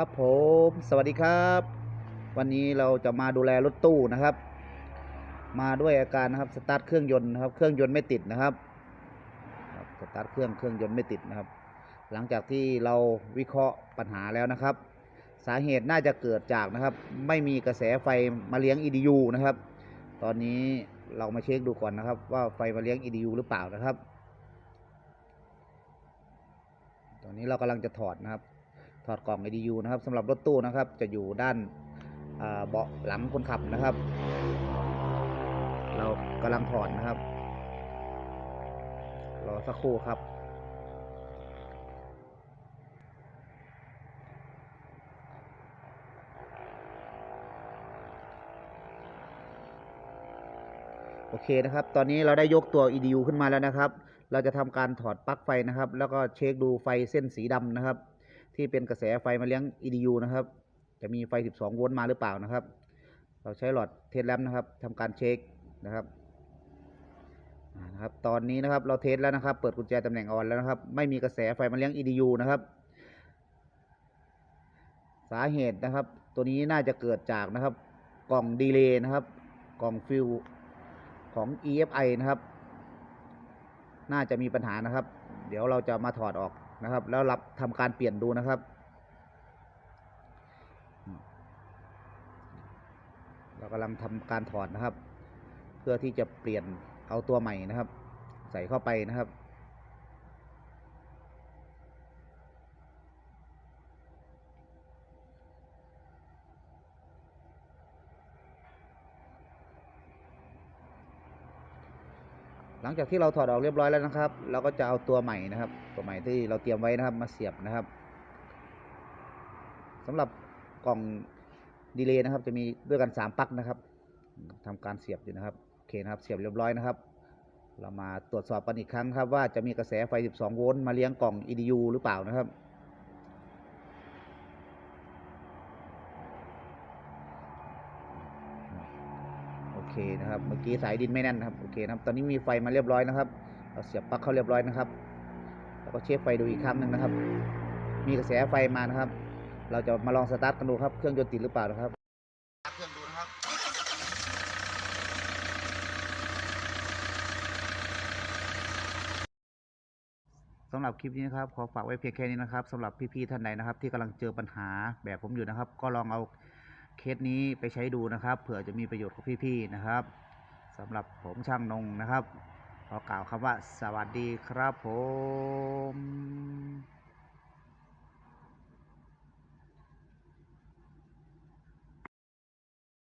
ครับผมสวัสดีครับ วันนี้เราจะมาดูแลรถตู้นะครับ มาด้วยอาการนะครับสตาร์ทเครื่องยนต์นะครับ เครื่องยนต์ไม่ติดนะครับสตาร์ทเครื่องเครื่องยนต์ไม่ติดนะครับ หลังจากที่เราวิเคราะห์ปัญหาแล้วนะครับ สาเหตุน่าจะเกิดจากนะครับ ไม่มีกระแสไฟมาเลี้ยง EDU นะครับ ตอนนี้เรามาเช็คดูก่อนนะครับ ว่าไฟมาเลี้ยง EDU หรือเปล่านะครับ ตอนนี้เรากำลังจะถอดนะครับ ถอดกล่อง EDU นะครับสำหรับรถตู้นะครับ จะอยู่ด้านเบาะหลังคนขับนะครับ เรากำลังถอดนะครับ รอสักครู่ครับโอเคนะครับ ตอนนี้เราได้ยกตัว EDU ขึ้นมาแล้วนะครับ เราจะทำการถอดปลั๊กไฟนะครับ แล้วก็เช็คดูไฟเส้นสีดำนะครับ ที่เป็นกระแสไฟมาเลี้ยง EDU นะครับ จะมีไฟ 12 โวลต์มาหรือเปล่านะครับ เราใช้หลอดเทสแลมนะครับทำการเช็คนะครับนะครับ ตอนนี้นะครับเราเทสแล้วนะครับ เปิดกุญแจตำแหน่งออนแล้วนะครับ ไม่มีกระแสไฟมาเลี้ยง EDU นะครับ สาเหตุนะครับ ตัวนี้น่าจะเกิดจากนะครับ กล่องดีเลย์นะครับ กล่องฟิวของ EFI นะครับ น่าจะมีปัญหานะครับ เดี๋ยวเราจะมาถอดออกนะครับ แล้วรับทำการเปลี่ยนดูนะครับ เรากำลังทำการถอดนะครับ เพื่อที่จะเปลี่ยนเอาตัวใหม่นะครับ ใส่เข้าไปนะครับ ห ลังจากที่เราถอดออกเรียบร้อยแล้วนะครับ เราก็จะเอาตัวใหม่นะครับ ตัวใหม่ที่เราเตรียมไว้นะครับ มาเสียบนะครับสำหรับกล่องดีเลย์นะครับ จะมีด้วยกันสามปลั๊กนะครับทำการเสียบอยู่นะครับโอเคนะครับ เสียบเรียบร้อยนะครับ เรามาตรวจสอบกันอีกครั้งครับ ว่าจะมีกระแสไฟ 12 โวลต์มาเลี้ยงกล่อง EDU หรือเปล่านะครับ เคนะครับ เมื่อกี้สายดินไม่แน่นนะครับ โอเคนะครับ ตอนนี้มีไฟมาเรียบร้อยนะครับ เราเสียบปลั๊กเข้าเรียบร้อยนะครับ แล้วก็เช็คไฟดูอีกครั้งหนึ่งนะครับ มีกระแสไฟมานะครับ เราจะมาลองสตาร์ทกันดูครับ เครื่องยนต์ติดหรือเปล่านะครับสตาร์ทเครื่องดูนะครับสำหรับคลิปนี้นะครับ ขอฝากไว้เพียงแค่นี้นะครับสำหรับพี่ๆท่านใดนะครับ ที่กำลังเจอปัญหาแบบผมอยู่นะครับ ก็ลองเอา เคสนี้ไปใช้ดูนะครับเผื่อจะมีประโยชน์กับพี่ๆนะครับสำหรับผมช่างนงนะครับขอกล่าวคำว่าสวัสดีครับผม